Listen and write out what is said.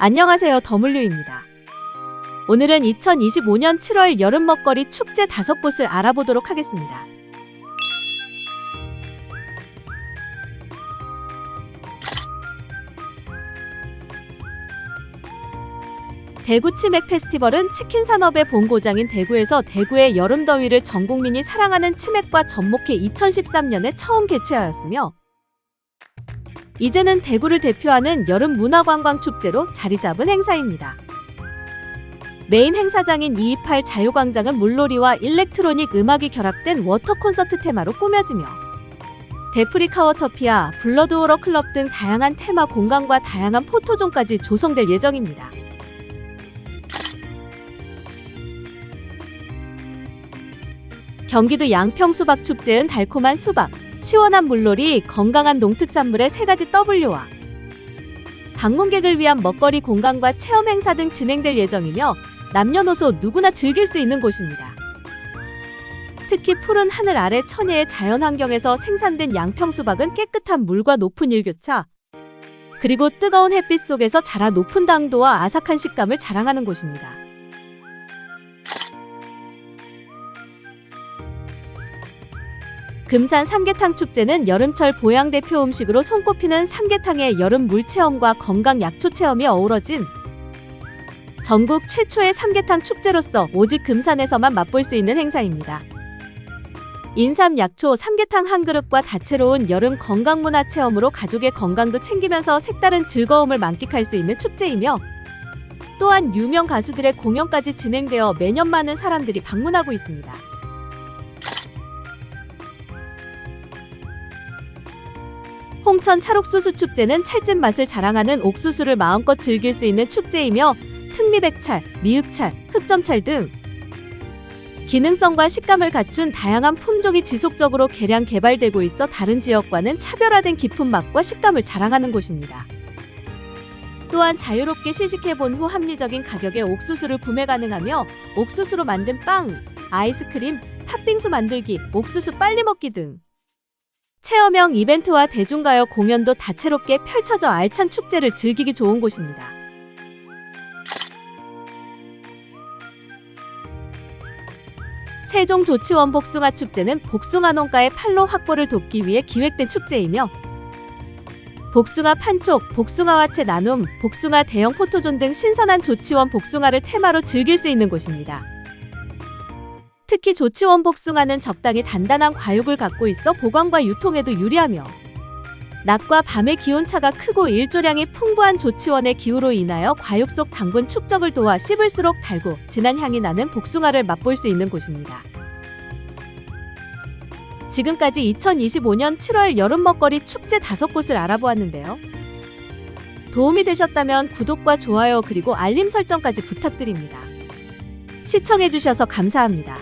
안녕하세요. 더물류입니다. 오늘은 2025년 7월 여름 먹거리 축제 다섯 곳을 알아보도록 하겠습니다. 대구 치맥 페스티벌은 치킨 산업의 본고장인 대구에서 대구의 여름 더위를 전 국민이 사랑하는 치맥과 접목해 2013년에 처음 개최하였으며 이제는 대구를 대표하는 여름 문화관광 축제로 자리 잡은 행사입니다. 메인 행사장인 228 자유광장은 물놀이와 일렉트로닉 음악이 결합된 워터 콘서트 테마로 꾸며지며 데프리카 워터피아, 블러드오러 클럽 등 다양한 테마 공간과 다양한 포토존까지 조성될 예정입니다. 경기도 양평 수박 축제는 달콤한 수박, 시원한 물놀이, 건강한 농특산물의 세 가지 W와 방문객을 위한 먹거리 공간과 체험 행사 등 진행될 예정이며 남녀노소 누구나 즐길 수 있는 곳입니다. 특히 푸른 하늘 아래 천혜의 자연 환경에서 생산된 양평 수박은 깨끗한 물과 높은 일교차, 그리고 뜨거운 햇빛 속에서 자라 높은 당도와 아삭한 식감을 자랑하는 곳입니다. 금산 삼계탕 축제는 여름철 보양 대표 음식으로 손꼽히는 삼계탕의 여름 물 체험과 건강 약초 체험이 어우러진 전국 최초의 삼계탕 축제로서 오직 금산에서만 맛볼 수 있는 행사입니다. 인삼 약초 삼계탕 한 그릇과 다채로운 여름 건강 문화 체험으로 가족의 건강도 챙기면서 색다른 즐거움을 만끽할 수 있는 축제이며 또한 유명 가수들의 공연까지 진행되어 매년 많은 사람들이 방문하고 있습니다. 홍천 찰옥수수 축제는 찰진 맛을 자랑하는 옥수수를 마음껏 즐길 수 있는 축제이며 특미백찰, 미흡찰, 흑점찰 등 기능성과 식감을 갖춘 다양한 품종이 지속적으로 개량 개발되고 있어 다른 지역과는 차별화된 깊은 맛과 식감을 자랑하는 곳입니다. 또한 자유롭게 시식해 본 후 합리적인 가격에 옥수수를 구매 가능하며 옥수수로 만든 빵, 아이스크림, 팥빙수 만들기, 옥수수 빨리 먹기 등 체험형 이벤트와 대중가요 공연도 다채롭게 펼쳐져 알찬 축제를 즐기기 좋은 곳입니다. 세종 조치원 복숭아 축제는 복숭아 농가의 판로 확보를 돕기 위해 기획된 축제이며 복숭아 판촉, 복숭아와 채 나눔, 복숭아 대형 포토존 등 신선한 조치원 복숭아를 테마로 즐길 수 있는 곳입니다. 특히 조치원 복숭아는 적당히 단단한 과육을 갖고 있어 보관과 유통에도 유리하며 낮과 밤의 기온차가 크고 일조량이 풍부한 조치원의 기후로 인하여 과육 속 당분 축적을 도와 씹을수록 달고 진한 향이 나는 복숭아를 맛볼 수 있는 곳입니다. 지금까지 2025년 7월 여름 먹거리 축제 다섯 곳을 알아보았는데요. 도움이 되셨다면 구독과 좋아요 그리고 알림 설정까지 부탁드립니다. 시청해주셔서 감사합니다.